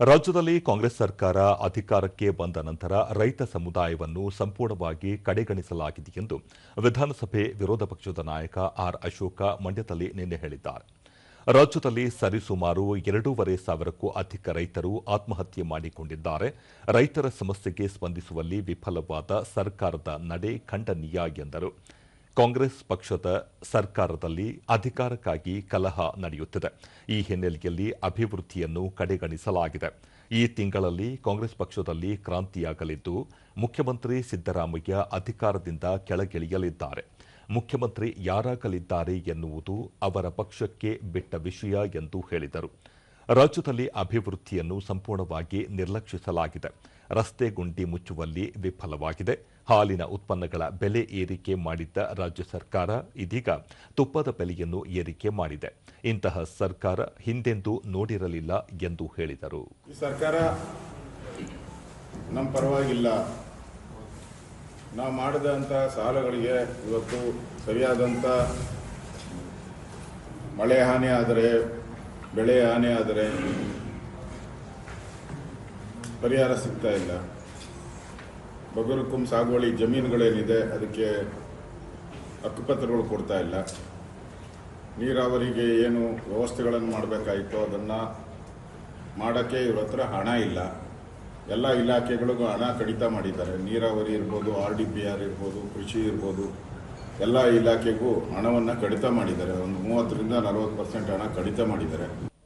ರಾಜ್ಯದಲ್ಲಿ ಕಾಂಗ್ರೆಸ್ ಸರ್ಕಾರ ಅಧಿಕಾರಕ್ಕೆ ಬಂದ ನಂತರ ರೈತ ಸಮುದಾಯವನ್ನು ಸಂಪೂರ್ಣವಾಗಿ ಕಡೆಗಣಿಸಲಾಗಿದೆ ಎಂದು ವಿಧಾನಸಭೆ ವಿರೋಧ ಪಕ್ಷದ ನಾಯಕ ಆರ್ ಅಶೋಕ ಮಂಡ್ಯದಲ್ಲಿ ನಿನ್ನೆ ಹೇಳಿದ್ದಾರೆ. ರಾಜ್ಯದಲ್ಲಿ ಸರಿಸುಮಾರು ಎರಡೂವರೆ ಸಾವಿರಕ್ಕೂ ಅಧಿಕ ರೈತರು ಆತ್ಮಹತ್ಯೆ ಮಾಡಿಕೊಂಡಿದ್ದಾರೆ. ರೈತರ ಸಮಸ್ಯೆಗೆ ಸ್ಪಂದಿಸುವಲ್ಲಿ ವಿಫಲವಾದ ಸರ್ಕಾರದ ನಡೆ ಖಂಡನೀಯ ಎಂದರು. ಕಾಂಗ್ರೆಸ್ ಪಕ್ಷದ ಸರ್ಕಾರದಲ್ಲಿ ಅಧಿಕಾರಕ್ಕಾಗಿ ಕಲಹ ನಡೆಯುತ್ತಿದೆ. ಈ ಹಿನ್ನೆಲೆಯಲ್ಲಿ ಅಭಿವೃದ್ಧಿಯನ್ನು ಕಡೆಗಣಿಸಲಾಗಿದೆ. ಈ ತಿಂಗಳಲ್ಲಿ ಕಾಂಗ್ರೆಸ್ ಪಕ್ಷದಲ್ಲಿ ಕ್ರಾಂತಿಯಾಗಲಿದ್ದು, ಮುಖ್ಯಮಂತ್ರಿ ಸಿದ್ದರಾಮಯ್ಯ ಅಧಿಕಾರದಿಂದ ಕೆಳಗಿಳಿಯಲಿದ್ದಾರೆ. ಮುಖ್ಯಮಂತ್ರಿ ಯಾರಾಗಲಿದ್ದಾರೆ ಎನ್ನುವುದು ಅವರ ಪಕ್ಷಕ್ಕೆ ಬಿಟ್ಟ ವಿಷಯ ಎಂದು ಹೇಳಿದರು. ರಾಜ್ಯದಲ್ಲಿ ಅಭಿವೃದ್ಧಿಯನ್ನು ಸಂಪೂರ್ಣವಾಗಿ ನಿರ್ಲಕ್ಷಿಸಲಾಗಿದೆ. ರಸ್ತೆ ಗುಂಡಿ ಮುಚ್ಚುವಲ್ಲಿ ವಿಫಲವಾಗಿದೆ. ಹಾಲಿನ ಉತ್ಪನ್ನಗಳ ಬೆಲೆ ಏರಿಕೆ ಮಾಡಿದ್ದ ರಾಜ್ಯ ಸರ್ಕಾರ ಇದೀಗ ತುಪ್ಪದ ಬೆಲೆಯನ್ನು ಏರಿಕೆ ಮಾಡಿದೆ. ಇಂತಹ ಸರ್ಕಾರ ಹಿಂದೆಂದೂ ನೋಡಿರಲಿಲ್ಲ ಎಂದು ಹೇಳಿದರು. ಸರ್ಕಾರ ನಮ್ಮ ಪರವಾಗಿಲ್ಲ. ನಾವು ಮಾಡಿದಂಥ ಸಾಲಗಳಿಗೆ ಇವತ್ತು ಸರಿಯಾದಂಥ ಮಳೆ ಹಾನಿ ಆದರೆ ಬೆಳೆ ಹಾನಿ ಆದರೆ ಪರಿಹಾರ ಸಿಗ್ತಾ ಇಲ್ಲ. ಬಗರುಕುಂ ಸಾಗುವಳಿ ಜಮೀನುಗಳೇನಿದೆ, ಅದಕ್ಕೆ ಹಕ್ಕುಪತ್ರಗಳು ಕೊಡ್ತಾ ಇಲ್ಲ. ನೀರಾವರಿಗೆ ಏನು ವ್ಯವಸ್ಥೆಗಳನ್ನು ಮಾಡಬೇಕಾಯಿತು ಅದನ್ನು ಮಾಡೋಕ್ಕೆ ಇವ್ರ ಹತ್ರ ಹಣ ಇಲ್ಲ. ಎಲ್ಲ ಇಲಾಖೆಗಳಿಗೂ ಹಣ ಕಡಿತ ಮಾಡಿದ್ದಾರೆ. ನೀರಾವರಿ ಇರ್ಬೋದು, ಆರ್ ಡಿ ಪಿ ಆರ್ ಇರ್ಬೋದು, ಕೃಷಿ ಇರ್ಬೋದು. ಎಲ್ಲ ಇಲಾಖೆಗೂ ಹಣವನ್ನು ಕಡಿತ ಮಾಡಿದ್ದಾರೆ. ಒಂದು ಮೂವತ್ತರಿಂದ ನಲವತ್ತು ಪರ್ಸೆಂಟ್ ಹಣ ಕಡಿತ ಮಾಡಿದ್ದಾರೆ.